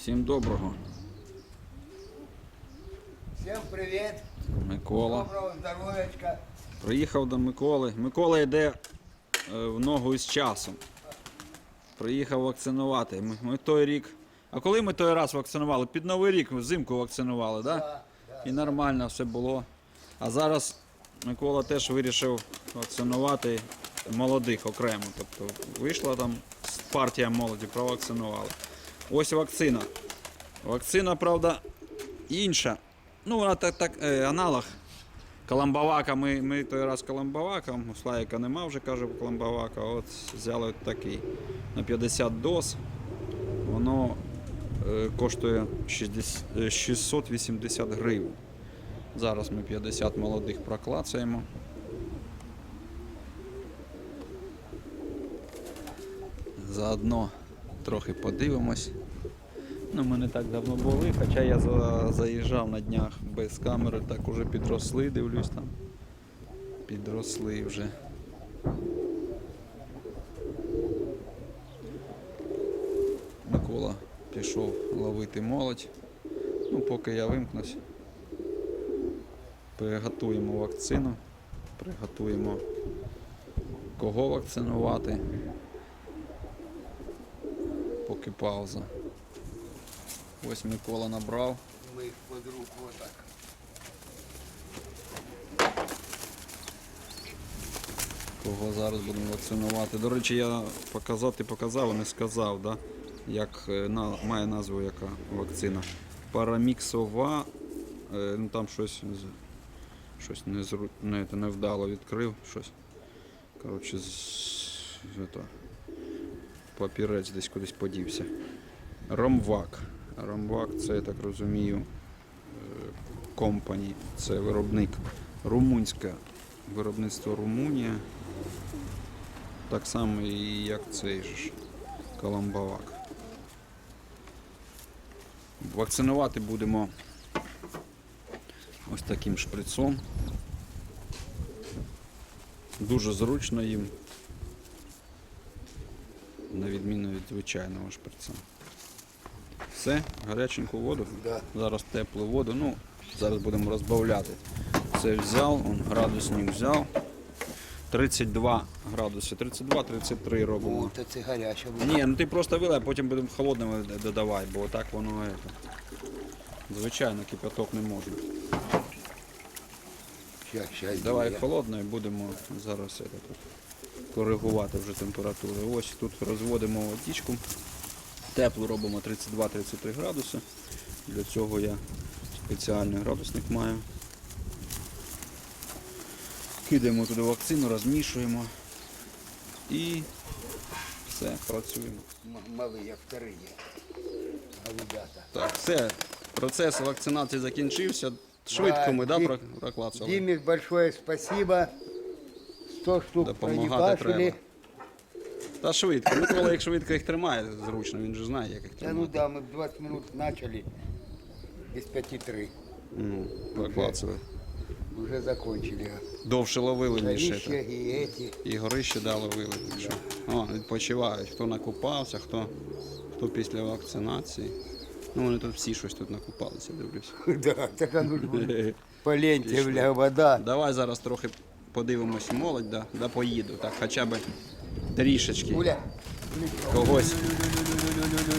Всім доброго. Всем привет! Микола. Доброго здоров'ячка! Приїхав до Миколи. Микола йде е, в ногу із часом. Приїхав вакцинувати. Ми, ми той рік. А коли ми той раз вакцинували? Під Новий рік взимку вакцинували, так? Да. І нормально все було. А зараз Микола теж вирішив вакцинувати молодих окремо. Тобто вийшла там партія молоді, провакцинували. Ось вакцина. Вакцина, правда, інша. Ну, вона так, так е, аналог. Каламбавака, ми, ми той раз каламбавака, у Славіка нема вже, каже, каламбавака. От взяли такий на 50 доз. Воно е, коштує 60, е, 680 гривень. Зараз ми 50 молодих проклацаємо. Заодно трохи подивимось. Ну, ми не так давно були, хоча я за, заїжджав на днях без камери, так уже підросли, дивлюсь там. Підросли вже. Микола пішов ловити молодь. Ну, поки я вимкнусь. Приготуємо вакцину, приготуємо кого вакцинувати. Поки пауза. Ось Микола набрав. Мы их под руку вот так. Кого зараз будемо вакцинувати. До речі, я показати показав, а не сказав, да? як е, на, має назву яка вакцина. Параміксова. Е, ну там щось, щось не, зру, не, це невдало відкрив. Щось. Коротше, з, папірець десь кудись подівся. Ромвак. Ромвак це, я так розумію, компані, це виробник румунське виробництво Румунія. Так само і як цей ж Каламбавак. Вакцинувати будемо ось таким шприцом. Дуже зручно їм, на відміну від звичайного шприца. Все, гаряченьку воду. Да. Зараз теплу воду. Ну, зараз будемо розбавляти. Це взяв, он, градусник взяв. 32 градуси, 32-33 робимо. Вот это горячая будет. Ні, ну ти просто вилай, а потім будемо холодним додавати, бо так воно. Это, звичайно, кипяток не можна. Щас, щас. Давай я- холодною будемо зараз это, тут, коригувати вже температуру. Ось тут розводимо водичку. Теплу робимо 32-33 градуси. Для цього я спеціальний градусник маю. Кидаємо туди вакцину, розмішуємо і все, працюємо. М- Малые, я вторые. Так, все, процес вакцинації закінчився. Швидко ми да, Ді- про- проклацали. Димик, большое спасибо. 100 штук Допомагати треба. Та швидко. Микола, як швидко їх тримає, зручно, він же знає, як їх Да ну тримати. да, мы 20 минут начали. Без 5-3. Ну, проклацали. Уже закончили. Довше ловили, ніж Горище це. и эти. І горище да, ловили. Так що. О, відпочивають. Хто накупався, хто, хто після вакцинації. Ну, вони тут всі щось тут накупалися, дивлюсь. Да, так оно ж будет. по ленте, бля, вода. Давай зараз трохи подивимось молодь, да, да поїду. Так, хоча б трішечки. Уля, Когось.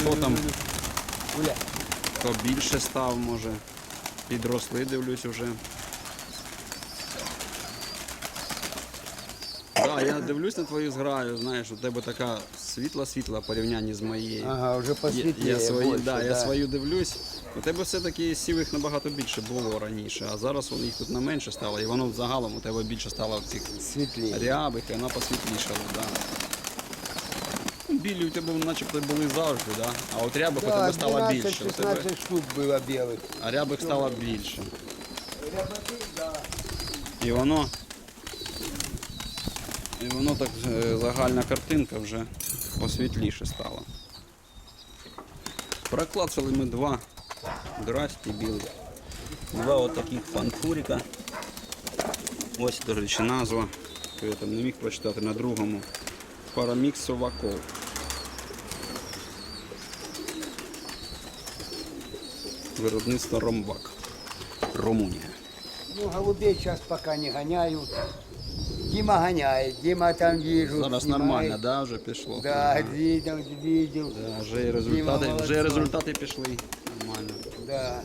Хто там, Уля. хто більше став, може. Підросли, дивлюсь уже. Так, я дивлюсь на твою зграю, знаєш, у тебе така світла-світла в порівнянні з моєю. Ага, уже Я, я, свої, больше, да, я свою дивлюсь. У тебе все-таки сівих набагато більше було раніше, а зараз них тут на менше стало, і воно загалом у тебе більше стало цих рябих, і вона посвітлішала. Да. Білі у тебе начебто були завжди, да? а от рябих у тебе стало більше. У тебе, 12-16 штук было белых. а рябих стало більше. Рябаки, да. І воно. І воно так е, загальна картинка вже посвітліше стала. Проклацали ми два здрасті білих. Два отаких фанфуріка. Ось, до речі, назва. яку Я там не міг прочитати на другому. Парамікс Соваков. Виробництво Ромбак. Румунія. Ну, голубей сейчас пока не гоняю. Дима гоняет, Дима там вижу. Зараз снимает. нормально, да, вже пішло. Да, видел, видел. Да, вже і результати, Діма вже молодцом. результати пішли. Нормально. Да.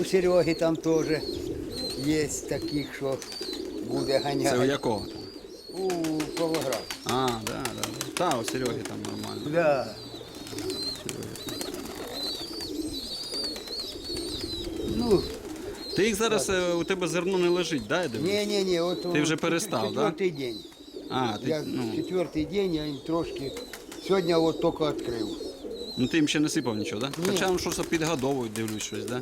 У Сереги там тоже есть таких, что буде Це у гонять. якого там? У Павлоград. А, да, да. Та, у Сереги там нормально. Да. Ну, Ти їх зараз е, у тебе зерно не лежить, да, я дивлюсь? не-не-не, вот Ти вже перестав, да? четвертый день. А, ти, Я ну, четвертый день, я їм трошки, сьогодні от тільки відкрив. ну ти їм ще не сипав нічого, да? Хоча ну, щось підгодовують, дивлюсь щось, да?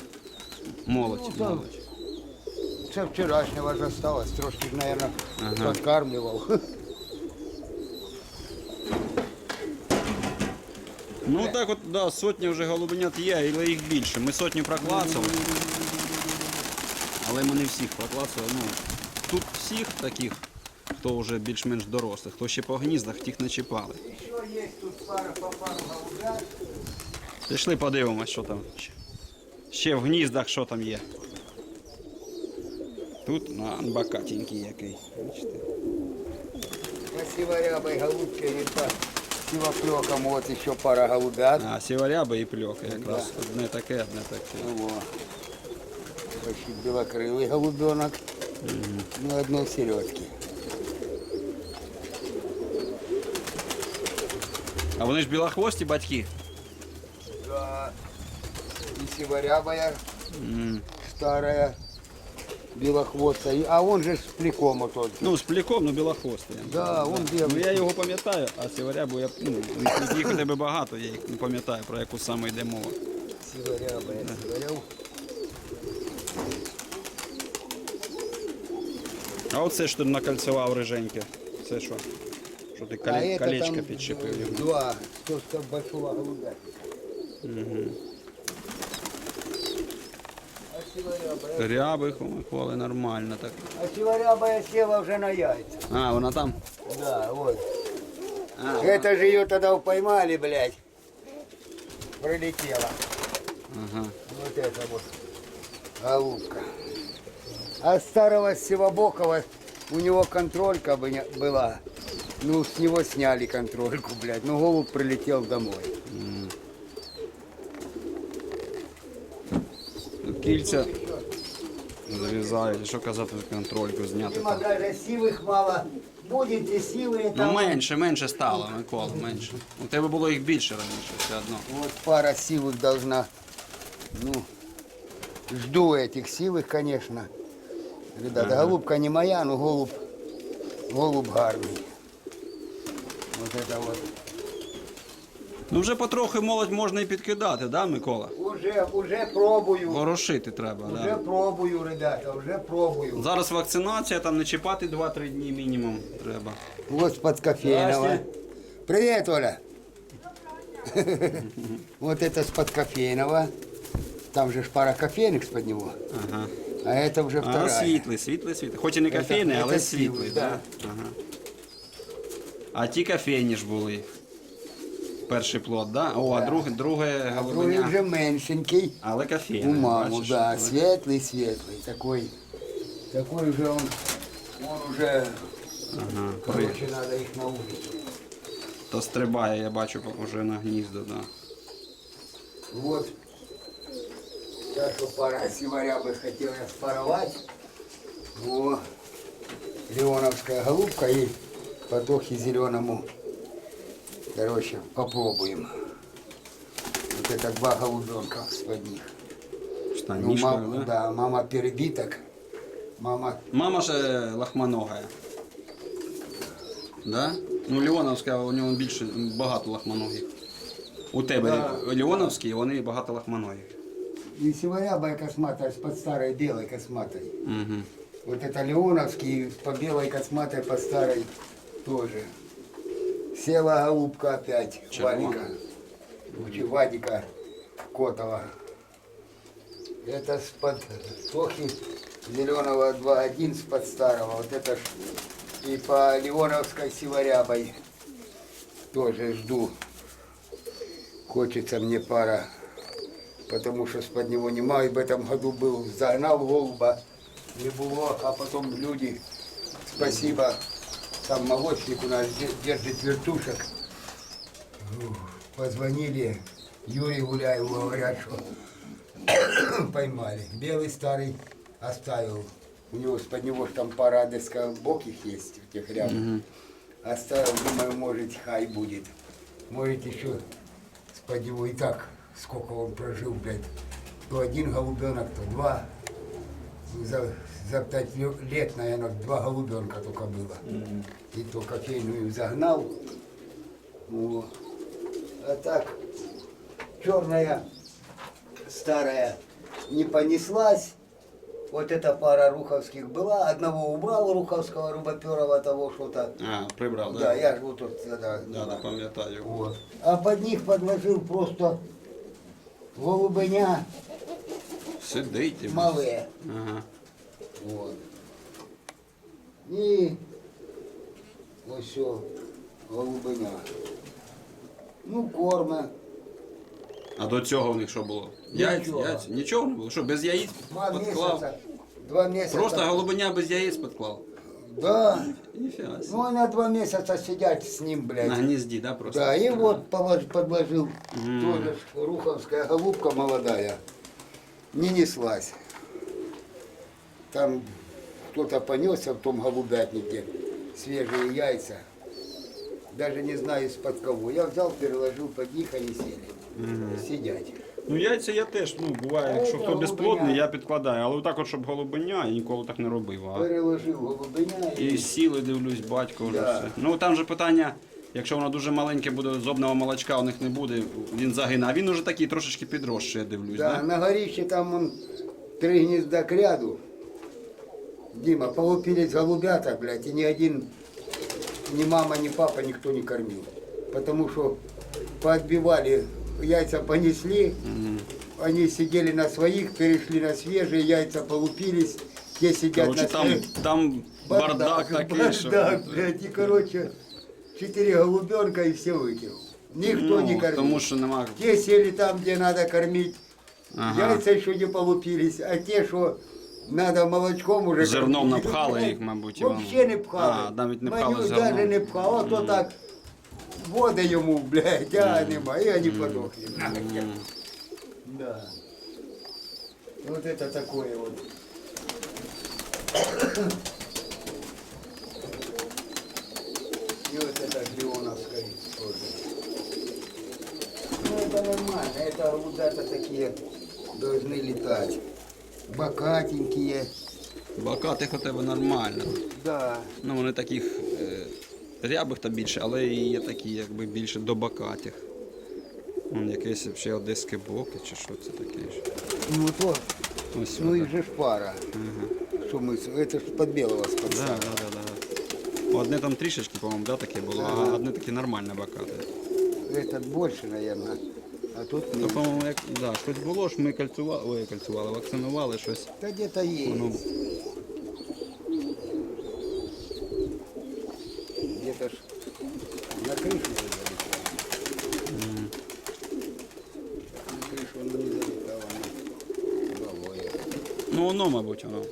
Молодь, Ну, молодь. Це вчорашнього ж осталось, трошки, мабуть, підкармлював. Ну так от, да, сотня вже голубенят є, але їх більше. Ми сотню проклацали. Але ми не всіх проклацали. Ну, тут всіх таких, хто вже більш-менш дорослих, хто ще по гніздах, тих не чіпали. Пішли подивимось, що там. ще. Ще в гніздах що там є. Тут на анбакатенький який. Бачите? По сиворябой голубке и по сивоплёкам вот еще пара голубят. А, сіворяби і пльоки якраз. Одне таке, одне таке. Ну, во. Почти белокрылый голубенок. Ну, одно середки. А вони ж білохвості батьки. Да. И сиворябая М. старая Белохвостая. А он же с пликом только. Ну, з пліком, ну білохвостий. Да, он белый. Ну я його пам'ятаю, а сіворябу я ну, їх- у тебе багато, я їх не пам'ятаю, про яку саме йде мова. Сиворябая, сиворяб. А оце що ти накальцював риженьке. Це що? Що ти колечко підчепив йому. Два. Только большого голубя. А сиворябая? Рябих у Миколи нормально так. А сиворябая села уже на яйца. А, вона там. Да, вот. А, Это же ее тогда поймали, блядь. Пролетела. ага. Вот это вот. Голубка. А старого Сивобокова у него контролька была. Ну, с него сняли контрольку, блядь. Ну, голубь прилетел домой. Кільця зарізають. Що казати, контрольку зняти Дима, там. даже сивых мало. Будет и сивые Ну там. менше, менше стало, Микола, менше. У тебе було їх більше раніше, все одно. Вот пара сивых должна. Ну, жду этих сивых, конечно. Ребята, голубка не моя, но голубь, голубь гарный. Вот это вот. Ну вже потрохи молодь можна і підкидати, да, Микола? Уже, уже пробую. Ворошити треба, Уже да. пробую, ребята, уже пробую. Зараз вакцинація, там не чіпати 2-3 дні мінімум треба. Вот с под кофейного. Здрасте. Привет, Оля. Вот это с под кофейного. Там же ж пара кофейных с под него. Ага. А это уже А, вторая. світлий, світлий, світлий. Хоч і не кофейний, це але світлий, світлий, да. да. Ага. А ті кофейні ж були. Перший плод, да? О, а друге, друге Другий голубеня. вже меншенький. Але У кофейний, маму, бачиш? да, Але- светлый, светлый. Такой, такой уже он, он уже, Ага, при... короче, надо их на улицу. То стрибає, я бачу вже на гніздо, да. Вот. Так что пора сиваря бы хотел я спаровать. О, Леоновская голубка и потохи зеленому. Короче, попробуем. Вот это два голубенка с-под них. Ну, Штанішка, мама, да? да, мама перебиток. Мама Мама же лохмоногая. Да? Ну, Леоновська, у нього більше багато лохмоногих. У тебе Да. Леоновські, вони багато лохмоногих. и сиварябая косматая с-под старой белой косматой. Угу. Вот это Леоновский по белой косматой, по старой тоже. Села голубка опять. Червона. Вадика. Вадика Котова. Это с-под Тохи зеленого 2.1 с-под старого. Вот это ж и по Леоновской сиварябой тоже жду. Хочется мне пара потому что из-под него нема. И в этом году был, загнал голуба, не было, а потом люди, спасибо, там молочник у нас де- держит вертушек. Позвонили, Юрий Гуляеву говорят, что поймали. Белый старый оставил. У него из-под него там пара боких есть, этих рядом. Оставил, думаю, может, хай будет. Может, еще из-под него и так, сколько он прожил, блядь. То один голубенок, то два. За, за пять ле- лет, наверное, два голубенка только было. И то кофейную загнал. Вот. А так, черная, старая, не понеслась. Вот эта пара руховских была. Одного убрал руховского рубоперова того что-то. А, прибрав, Да, я ж вот тут тогда. Да, да, пам'ятаю. Вот. А под них подложил просто голубеня Сидить. малые. Ага. Вот. І ось все, голубеня. Ну, корме. А до цього в них що було? Нічого. Яйця, яйця. Нічого не було. Що, без яєць Два підклав? месяца. Два месяца. Просто голубеня без яєць підклав? Да. Ніфіга. собі. Ну, они два месяца сидят с ним, На блядь. гнізді, да, просто? Да, и вот полож- подложил Мгм. тоже ж руховская голубка молодая. Не неслась. Там кто-то понесся в том голубятнике Свежие яйца. Даже не знаю из-под кого. Я взял, переложил под них, они сели. Сидять. Ну яйця я теж, ну, буває, якщо хто безплодний, я підкладаю. Але так от, щоб голубеня, я ніколи так не робив. А... Переложил голубеня І сіли, дивлюсь, батько вже Да. все. Ну там же питання, якщо воно дуже маленьке буде, зобного молочка у них не буде, він загине. А він уже такий трошечки підросший, я дивлюсь, Да, да? на горище там он три гнезда к ряду. Дима, полупились голубята, блядь, и ни один, ни мама, ни папа никто не кормил. Потому что поотбивали, яйца понесли, они сидели на своих, перешли на свежие, яйца полупились, те сидят Короче, на там, своих. там бардак такий, що... Бардак, блядь, и, короче, четыре голубенка и все выкинул. Никто не Ну, кормил. тому що нема. Те сели там, где надо кормить. Ага. Яйца еще не полупились, а те, что надо молочком уже Зерном кормить, напхали ну, їх, мабуть, і вам. Вообще не пхали. А, навіть не пхали Манюсь зерном. даже не пхал, а то так вода ему, блядь, а нема, и они подохли. нахер. Да. Вот это такое вот. И вот это Леоновская тоже. Ну это нормально, это ребята такие должны летать. Бокатенькие. Бакатих у тебе нормально. Да. Ну, вони таких е, рябих та більше, але і є такі, якби більше до бакатих. Вон якесь ще одеське боки, чи що це таке? ж. Ну то, Ось ну сюди. их же ж пара. Что мы, с- это ж под белого Да, спасали. да, да, да. Одне там трішечки, по-моєму, да, таке було, а Ага. одне таке нормальне бакате. Этот больше, наверное. А тут То, меньше. по-моєму, як, да, щось було ж, ми кальцювали, ой, кальцювали, вакцинували щось. Да где-то есть. Воно Где-то ж на крышу залетало. На крышу оно не залетало. оно головой. Ну воно, мабуть, воно.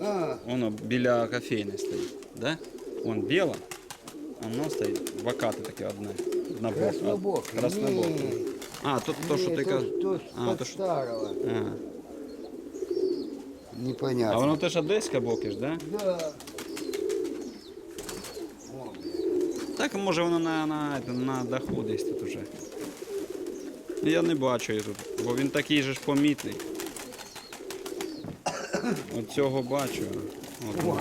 А, Воно біля кофейни стоїть. Да? Вон біла, а воно стоїть. Бакати таке одне. Одна бока. краснобокий. Краснобокий. Не, А, то, то що не, ти то, то, А, то що. старого. Ага. Непонятно. А воно теж одеська боки ж, да? Да. О. Так, може воно на, на, на даху десь тут уже. Я не бачу її тут, бо він такий же ж помітний. От цього бачу. От. Вон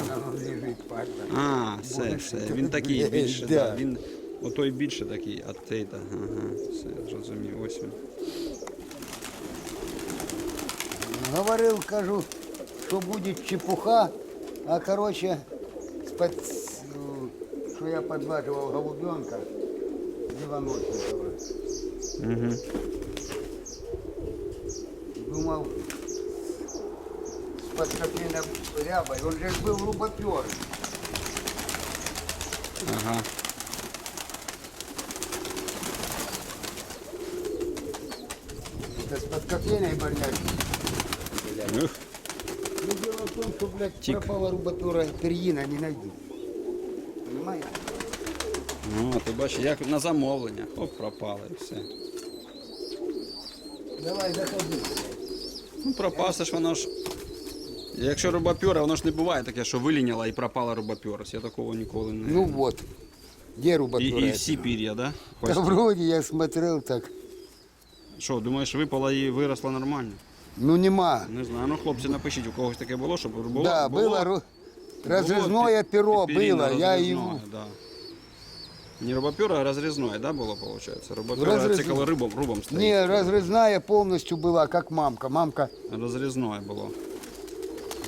падла. А, все, все. Він такий більше, Да. да. Він отой більше такий, а цей так. Ага, все, зрозумів. Ось він. Говорил, кажу, что будет чепуха, а короче, спод- что я подваживал голубенка, Иваночникова. Угу. Думал, с подкопленной рябой, он же ж был рубопер. Ага. под кофейной барняк. Ух, Ну, дело в том, что, блядь, Тик. пропала рубатура перьина, не найду. Понимаешь? Ну, ти бачиш, як на замовлення. Оп, пропало і все. Давай, заходи. Ну, пропасти ж воно ж. Якщо рубапьора, воно ж не буває таке, що виліняла і пропала рубапьора. Я такого ніколи не. Ну вот, где і, рубатура? і всі пір'я, да? Да Ось. вроде я смотрел так. Що, думаєш, випала і виросла нормально? Ну нема. Не знаю. Ну, хлопці, напишіть, у когось таке було, щоб було. да, было, ру- разрезное пі- перо пір'їна было. Я розрізное, его... Да. Не рубапьора, а розрізное, да, було, виходить? Рубапьора Розріз- це коли рибом, рубом стоїть. Не, разрезная полностью была, как мамка. Мамка Розрізное було.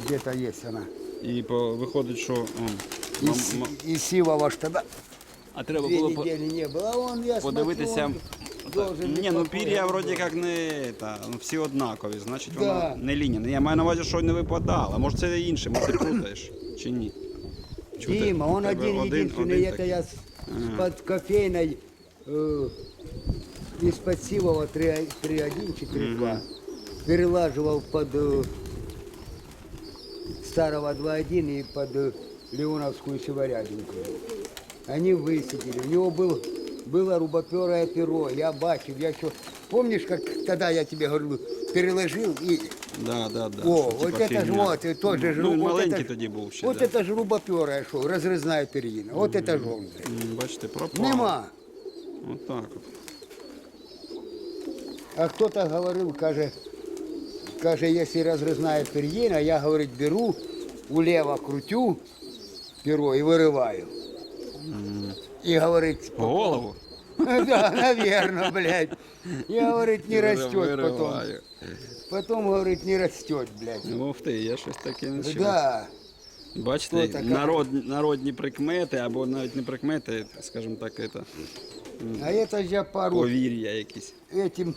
где-то есть она. І по, виходить, що. он, И, мам- с- ма- и сивого ж тогда а треба две було по- недели не было. А он, я подивитися. смотрю, он должен Ні, ну быть пір'я такой. вроді як не та, ну, всі однакові, значить Да. воно не лінійне. Я маю на увазі, що не випадало. Може це інше, може ти плутаєш чи ні? Чи у те- Дима, у он тебе один, единственный, это такий? я с- под кофейной э, из-под сивого 3.1 чи 3.2 перелаживал под э, старого 2.1 и под э, Леоновскую северядинку. Они высидели. У него был, было рубоперое перо, я бачив, я еще... Помнишь, как тогда я тебе говорил, переложил и... Да, да, да. О, що, вот типа, это ж фігня. вот, и тоже ж Ну, він вот маленький это ж- тоді був ще. Вот да. это ж рубоперое, що, розрізна перина. Вот это ж он. блядь. М, Бачите, пропало. Нема. Отак от. А кто-то говорил, каже, каже, если разрезная перьина, я, говорит, беру, улево крутю перо и вырываю. И говорит, По голову? да, наверное, блядь. И говорит, не растет потом. Вириваю. Потом, говорит, не растет, блядь. Ну, Ух ти, я щось таке не чув. Да. Бачите, Хто така? народ, народні прикмети, або навіть не прикмети, скажімо так, це, А это же я пару повір'я якісь. этим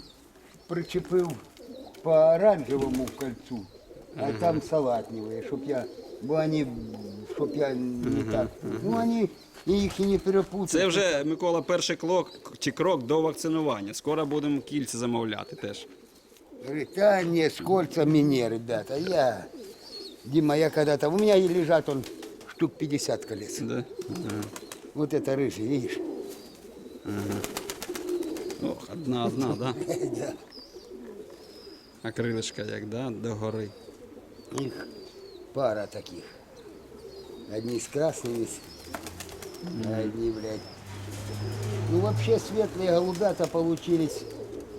причепил по оранжевому кольцу, а там салатневые, чтоб я, бо они, чтоб я не так, ну они и их и не перепутать. Це вже, Микола, перший крок чи крок до вакцинування. Скоро будемо кільця замовляти теж. Говорит, да не, с кольцами не, ребята, я, Дима, я когда-то, у меня и лежат он штук 50 колец. Да? Ага. Вот это рыжий, видишь? Ох, одна, одна, да? Да. А крилишка як, да? До гори. Их пара таких. Одни с красными, а одни, блядь. Ну, вообще светлые голубята получились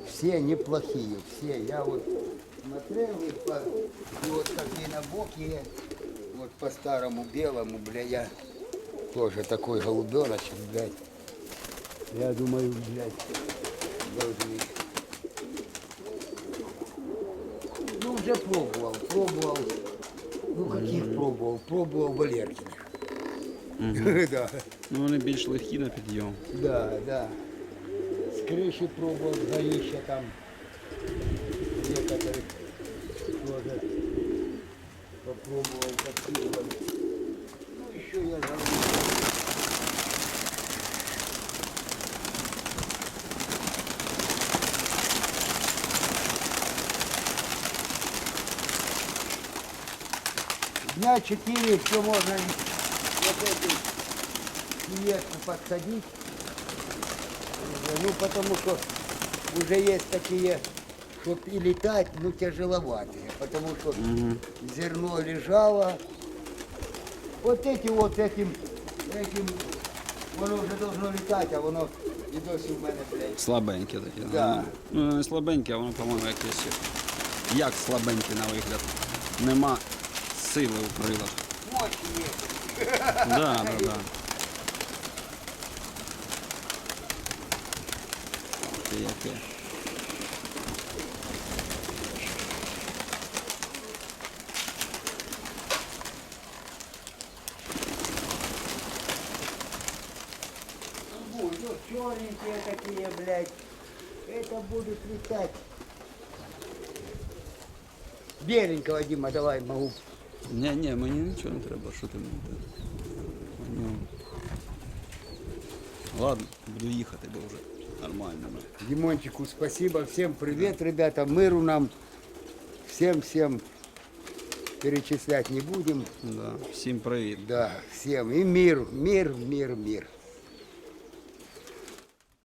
все неплохие. Все. Я вот смотрел их по, и вот такие набокие, вот по старому белому, бля, я тоже такой голубеночек, блядь. Я думаю, блядь, должны. Ну, уже пробовал, пробовал. Ну, каких пробовал? Пробовал Валеркиных. Да, Ну вони більш легкі на підйом. да, да. С крыши пробовал, с горища там. Некоторых тоже попробовал, попробовал. Ну, еще я забыл. Дня четыре все можно вот этим клиенту подсадить. Ну, потому что уже есть такие, чтоб и летать, ну, тяжеловатые. Потому что зерно лежало. Вот эти вот этим, этим, воно уже должно летать, а воно і досі в мене, блядь. Слабенькі такі. Да. Ну не слабенькі, а воно, по-моєму, якесь. Як слабенькі на вигляд. Нема сили у є. Да, да, да. Будут ну, черненькие такие, блядь. Это будут летать. Беленького, Дима, давай, могу. Ні, ні, мені нічого не треба, що ти мені. Ну. Ладно, буду їхати, бо вже нормальними. Димончику спасибо. Всем привет, ребята. Миру нам. Всем-всем перечислять не будем. Да. Всім привіт. Да, всем. И мир, мир, мир, мир.